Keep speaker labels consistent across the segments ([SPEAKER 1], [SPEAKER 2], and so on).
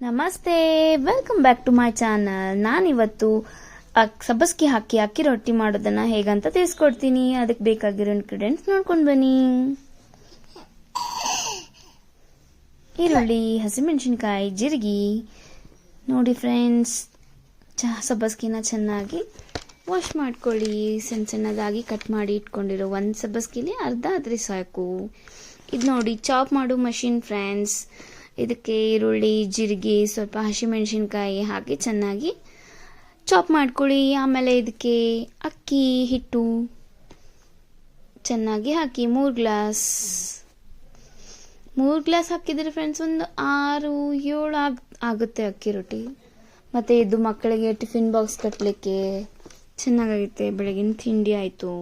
[SPEAKER 1] ನಮಸ್ತೆ welcome back to my channel ನಾನಿವತ್ತು ಸಬ್ಬಸ್ಗೆ ಹಾಕಿ, ಅಕ್ಕಿ ರೊಟ್ಟಿ ಮಾಡೋದನ್ನ ಹೇಗಂತ ತಿಳಿಸ್ಕೊಡ್ತೀನಿ. ಅದಕ್ಕೆ ಬೇಕಾಗಿರೋ ಇನ್ಗ್ರೀಡಿಯೆಂಟ್ಸ್ ನೋಡ್ಕೊಂಡು ಬನ್ನಿ. ಈರುಳ್ಳಿ, ಹಸಿಮೆಣಸಿನ್ಕಾಯಿ, ಜೀರಿಗೆ. ನೋಡಿ ಫ್ರೆಂಡ್ಸ್ ಚಹಾ ಸಬ್ಬಸ್ಗಿನ ಚೆನ್ನಾಗಿ ವಾಶ್ ಮಾಡ್ಕೊಳ್ಳಿ. ಸಣ್ಣ ಸಣ್ಣದಾಗಿ ಕಟ್ ಮಾಡಿ ಇಟ್ಕೊಂಡಿರೋ ಒಂದು ಸಬ್ಬಸ್ಗಿಲಿ ಅರ್ಧ ಆದರೆ ಸಾಕು. ಇದು ನೋಡಿ ಚಾಪ್ ಮಾಡೋ ಮಷಿನ್ ಫ್ರೆಂಡ್ಸ್ ಇದಕ್ಕೆ ಈರುಳ್ಳಿ, ಜೀರಿಗೆ, ಸ್ವಲ್ಪ ಹಸಿಮೆಣಸಿನ್ಕಾಯಿ ಹಾಕಿ ಚೆನ್ನಾಗಿ ಚಾಪ್ ಮಾಡ್ಕೊಳ್ಳಿ. ಆಮೇಲೆ ಇದಕ್ಕೆ ಅಕ್ಕಿ, ಹಿಟ್ಟು ಚೆನ್ನಾಗಿ ಹಾಕಿ ಮೂರು ಗ್ಲಾಸ್. ಮೂರು ಗ್ಲಾಸ್ ಹಾಕಿದ್ರೆ ಫ್ರೆಂಡ್ಸ್ ಒಂದು ಆರು, ಏಳು ಆಗ್, ಆಗುತ್ತೆ ಅಕ್ಕಿ ರೊಟ್ಟಿ. ಮತ್ತು ಇದು ಮಕ್ಕಳಿಗೆ ಟಿಫಿನ್ ಬಾಕ್ಸ್ ಕಟ್ಟಲಿಕ್ಕೆ ಚೆನ್ನಾಗಾಗುತ್ತೆ ಬೆಳಗಿನ ತಿಂಡಿ ಆಯಿತು.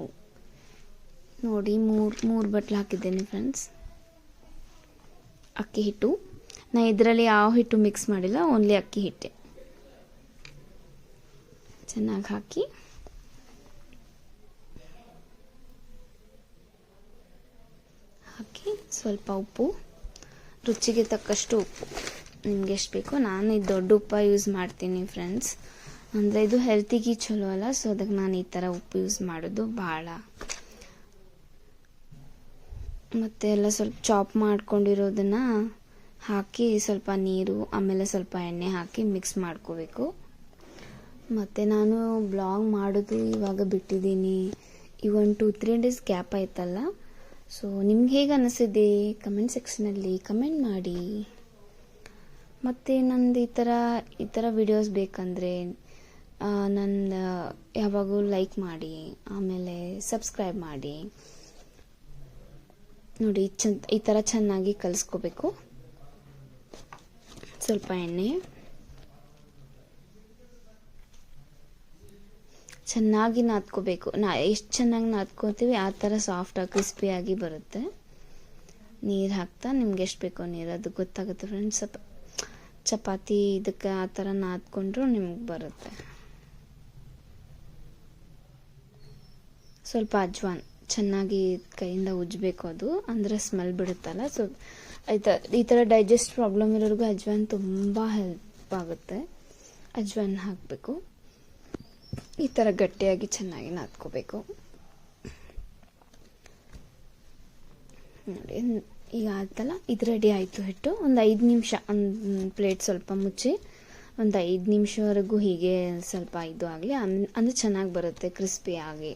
[SPEAKER 1] ನೋಡಿ ಮೂರು ಮೂರು ಬಟ್ಲು ಹಾಕಿದ್ದೇನೆ ಫ್ರೆಂಡ್ಸ್ ಅಕ್ಕಿ, ಹಿಟ್ಟು. ನಾ ಇದರಲ್ಲಿ ಯಾವ ಹಿಟ್ಟು ಮಿಕ್ಸ್ ಮಾಡಿಲ್ಲ ಓನ್ಲಿ ಅಕ್ಕಿ ಹಿಟ್ಟೆ. ಚೆನ್ನಾಗಿ ಹಾಕಿ. ಹಾಕಿ ಸ್ವಲ್ಪ ಉಪ್ಪು. ರುಚಿಗೆ ತಕ್ಕಷ್ಟು ಉಪ್ಪು. ನಿಮ್ಗೆ ಎಷ್ಟು ಬೇಕೋ, ನಾನು ಇದು ದೊಡ್ಡ ಉಪ್ಪ ಯೂಸ್ ಮಾಡ್ತೀನಿ ಫ್ರೆಂಡ್ಸ್ ಅಂದರೆ ಇದು ಹೆಲ್ತಿಗೆ ಚಲೋ ಅಲ್ಲ ಸೊ ಅದಕ್ಕೆ ನಾನು ಈ ಥರ ಉಪ್ಪು ಯೂಸ್ ಮಾಡೋದು ಭಾಳ. ಮತ್ತೆ ಎಲ್ಲ ಸ್ವಲ್ಪ ಚಾಪ್ ಮಾಡ್ಕೊಂಡಿರೋದನ್ನ ಹಾಕಿ ಸ್ವಲ್ಪ ನೀರು, ಆಮೇಲೆ ಸ್ವಲ್ಪ ಎಣ್ಣೆ ಹಾಕಿ ಮಿಕ್ಸ್ ಮಾಡ್ಕೋಬೇಕು. ಮತ್ತು ನಾನು ಬ್ಲಾಗ್ ಮಾಡೋದು ಇವಾಗ ಬಿಟ್ಟಿದ್ದೀನಿ. ಈ ಒಂದು ಟೂ ತ್ರೀ ಡೇಸ್ ಗ್ಯಾಪ್ ಆಯ್ತಲ್ಲ? ಸೊ ನಿಮ್ಗೆ ಹೇಗೆ ಅನಿಸಿದೆ? ಕಮೆಂಟ್ ಸೆಕ್ಷನಲ್ಲಿ ಕಮೆಂಟ್ ಮಾಡಿ. ಮತ್ತು ನಂದು ಈ ಥರ ಈ ಥರ ವಿಡಿಯೋಸ್ ಬೇಕಂದರೆ ನಂದು ಯಾವಾಗೂ ಲೈಕ್ ಮಾಡಿ, ಆಮೇಲೆ ಸಬ್ಸ್ಕ್ರೈಬ್ ಮಾಡಿ. ನೋಡಿ ಚಂದ ಈ ಥರ ಚೆನ್ನಾಗಿ ಕಲಿಸ್ಕೋಬೇಕು. ಸ್ವಲ್ಪ ಎಣ್ಣೆ. ಚೆನ್ನಾಗಿ ನಾದ್ಕೋಬೇಕು. ನಾ ಎಷ್ಟು ಚೆನ್ನಾಗಿ ನಾದ್ಕೋತೀವಿ, ಆ ಥರ ಸಾಫ್ಟಾಗಿ ಕ್ರಿಸ್ಪಿಯಾಗಿ ಬರುತ್ತೆ. ನೀರು ಹಾಕ್ತಾ ನಿಮ್ಗೆ ಎಷ್ಟು ಬೇಕೋ ನೀರು, ಅದು ಗೊತ್ತಾಗುತ್ತೆ ಫ್ರೆಂಡ್ಸ್ ಸ್ವಲ್ಪ ಚಪಾತಿ ಇದಕ್ಕೆ ಆ ಥರ ನಾದ್ಕೊಂಡ್ರು ನಿಮ್ಗೆ ಬರುತ್ತೆ. ಸ್ವಲ್ಪ ಅಜ್ವಾನ್. ಚೆನ್ನಾಗಿ ಕೈಯಿಂದ ಉಜ್ಜಬೇಕು ಅದು. ಅಂದರೆ ಸ್ಮೆಲ್ ಬಿಡುತ್ತಲ್ಲ ಸೊ ಈ ಥರ ಡೈಜೆಸ್ಟ್ ಪ್ರಾಬ್ಲಮ್ ಇರೋರಿಗೂ ಅಜ್ವಾನ್ ತುಂಬ ಹೆಲ್ಪ್ ಆಗುತ್ತೆ. ಅಜ್ವಾನ್ ಹಾಕಬೇಕು. ಈ ಥರ ಗಟ್ಟಿಯಾಗಿ ಚೆನ್ನಾಗಿ ನಾದ್ಕೋಬೇಕು. ನೋಡಿ, ಈಗ ಆಯ್ತಲ್ಲ? ಇದು ರೆಡಿ ಆಯಿತು ಹಿಟ್ಟು. ಒಂದು ಐದು ನಿಮಿಷ, ಒಂದು ಪ್ಲೇಟ್ ಸ್ವಲ್ಪ ಮುಚ್ಚಿ, ಒಂದು ಐದು ನಿಮಿಷವರೆಗೂ ಹೀಗೆ ಸ್ವಲ್ಪ ಇದು ಆಗಲಿ. ಅಂದರೆ ಚೆನ್ನಾಗಿ ಬರುತ್ತೆ ಕ್ರಿಸ್ಪಿ ಆಗಿ.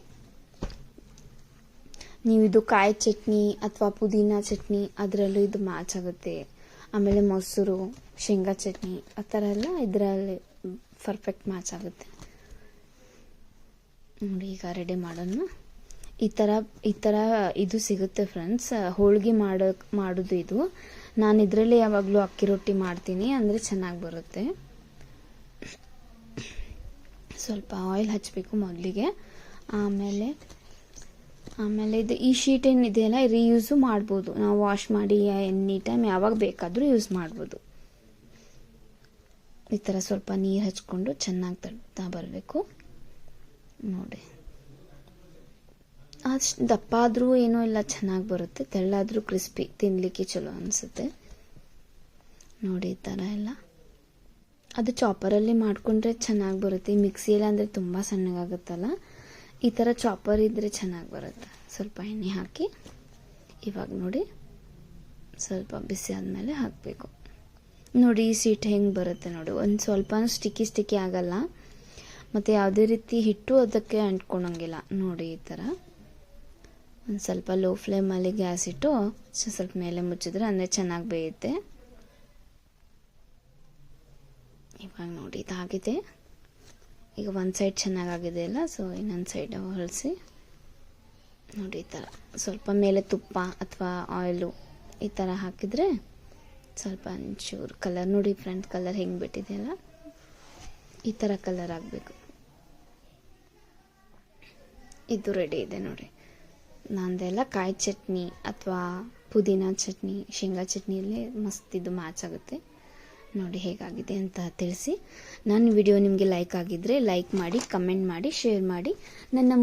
[SPEAKER 1] ನೀವು ಇದು ಕಾಯಿ ಚಟ್ನಿ ಅಥವಾ ಪುದೀನ ಚಟ್ನಿ ಅದರಲ್ಲೂ ಇದು ಮ್ಯಾಚ್ ಆಗುತ್ತೆ. ಆಮೇಲೆ ಮೊಸರು, ಶೇಂಗಾ ಚಟ್ನಿ, ಆ ಥರ ಎಲ್ಲ ಇದರಲ್ಲಿ ಪರ್ಫೆಕ್ಟ್ ಮ್ಯಾಚ್ ಆಗುತ್ತೆ. ನೋಡಿ, ಈಗ ರೆಡಿ ಮಾಡೋಣ. ಈ ಥರ ಈ ಥರ ಇದು ಸಿಗುತ್ತೆ ಫ್ರೆಂಡ್ಸ್ ಹೋಳಿಗೆ ಮಾಡೋ ಮಾಡೋದು ಇದು. ನಾನು ಇದರಲ್ಲಿ ಯಾವಾಗಲೂ ಅಕ್ಕಿ ರೊಟ್ಟಿ ಮಾಡ್ತೀನಿ, ಅಂದರೆ ಚೆನ್ನಾಗಿ ಬರುತ್ತೆ. ಸ್ವಲ್ಪ ಆಯಿಲ್ ಹಚ್ಚಬೇಕು ಮೊದಲಿಗೆ. ಆಮೇಲೆ ಆಮೇಲೆ ಇದು ಈ ಶೀಟ್ ಏನಿದೆಯಲ್ಲ ರೀಯೂಸು ಮಾಡ್ಬೋದು. ನಾವು ವಾಶ್ ಮಾಡಿ ಎನಿ ಟೈಮ್ ಯಾವಾಗ ಬೇಕಾದರೂ ಯೂಸ್ ಮಾಡ್ಬೋದು. ಈ ಥರ ಸ್ವಲ್ಪ ನೀರು ಹಚ್ಕೊಂಡು ಚೆನ್ನಾಗಿ ತಡ್ತಾ ಬರಬೇಕು. ನೋಡಿ. ಅಷ್ಟು ದಪ್ಪ ಆದರೂ ಏನೂ ಇಲ್ಲ, ಚೆನ್ನಾಗಿ ಬರುತ್ತೆ. ತೆಳ್ಳಾದರೂ ಕ್ರಿಸ್ಪಿ ತಿನ್ನಲಿಕ್ಕೆ ಚಲೋ ಅನಿಸುತ್ತೆ. ನೋಡಿ, ಈ ಥರ ಎಲ್ಲ. ಅದು ಚಾಪರಲ್ಲಿ ಮಾಡಿಕೊಂಡ್ರೆ ಚೆನ್ನಾಗಿ ಬರುತ್ತೆ. ಮಿಕ್ಸಿಯಲ್ಲಿ ಅಂದರೆ ತುಂಬ ಸಣ್ಣಗಾಗುತ್ತಲ್ಲ? ಈ ಥರ ಚಾಪರ್ ಇದ್ದರೆ ಚೆನ್ನಾಗಿ ಬರುತ್ತೆ. ಸ್ವಲ್ಪ ಎಣ್ಣೆ ಹಾಕಿ, ಇವಾಗ ನೋಡಿ ಸ್ವಲ್ಪ ಬಿಸಿ ಆದಮೇಲೆ ಹಾಕಬೇಕು. ನೋಡಿ, ಈ ಸೀಟ್ ಹೆಂಗೆ ಬರುತ್ತೆ ನೋಡಿ. ಒಂದು ಸ್ವಲ್ಪ ಸ್ಟಿಕ್ಕಿ ಸ್ಟಿಕ್ಕಿ ಆಗಲ್ಲ. ಮತ್ತು ಯಾವುದೇ ರೀತಿ ಹಿಟ್ಟು ಅದಕ್ಕೆ ಅಂಟ್ಕೊಳಂಗಿಲ್ಲ ನೋಡಿ, ಈ ಥರ ಒಂದು ಸ್ವಲ್ಪ ಲೋ ಫ್ಲೇಮಲ್ಲಿ ಗ್ಯಾಸ್ ಇಟ್ಟು ಸ್ವಲ್ಪ ಮೇಲೆ ಮುಚ್ಚಿದ್ರೆ ಅಂದರೆ ಚೆನ್ನಾಗಿ ಬೇಯುತ್ತೆ. ಇವಾಗ ನೋಡಿ, ಇದಾಗಿದೆ. ಈಗ ಒಂದು ಸೈಡ್ ಚೆನ್ನಾಗಾಗಿದೆ ಅಲ್ಲ ಸೊ ಇನ್ನೊಂದು ಸೈಡ್ ಹೊಲಿಸಿ. ನೋಡಿ ಈ ಥರ ಸ್ವಲ್ಪ ಮೇಲೆ ತುಪ್ಪ ಅಥವಾ ಆಯಿಲು ಈ ಥರ ಹಾಕಿದರೆ ಸ್ವಲ್ಪ ಒಂಚೂರು ಕಲರ್ ನೋಡಿ ಫ್ರಂಟ್ ಕಲರ್ ಹೆಂಗೆ ಬಿಟ್ಟಿದೆಯಲ್ಲ ಈ ಥರ ಕಲರ್ ಆಗಬೇಕು. ಇದು ರೆಡಿ ಇದೆ ನೋಡಿ. ನಂದೆಲ್ಲ ಕಾಯಿ ಚಟ್ನಿ ಅಥವಾ ಪುದೀನ ಚಟ್ನಿ, ಶೇಂಗಾ ಚಟ್ನಿಯಲ್ಲೇ ಮಸ್ತ್ ಇದು ಮ್ಯಾಚ್ ಆಗುತ್ತೆ. ನೋಡಿ ಹೇಗಾಗಿದೆ ಅಂತ ತಿಳಿಸಿ. ನನ್ನ ವಿಡಿಯೋ ನಿಮಗೆ ಲೈಕ್ ಆಗಿದ್ದರೆ ಲೈಕ್ ಮಾಡಿ ಕಮೆಂಟ್ ಮಾಡಿ ಶೇರ್ ಮಾಡಿ. ನನ್ನ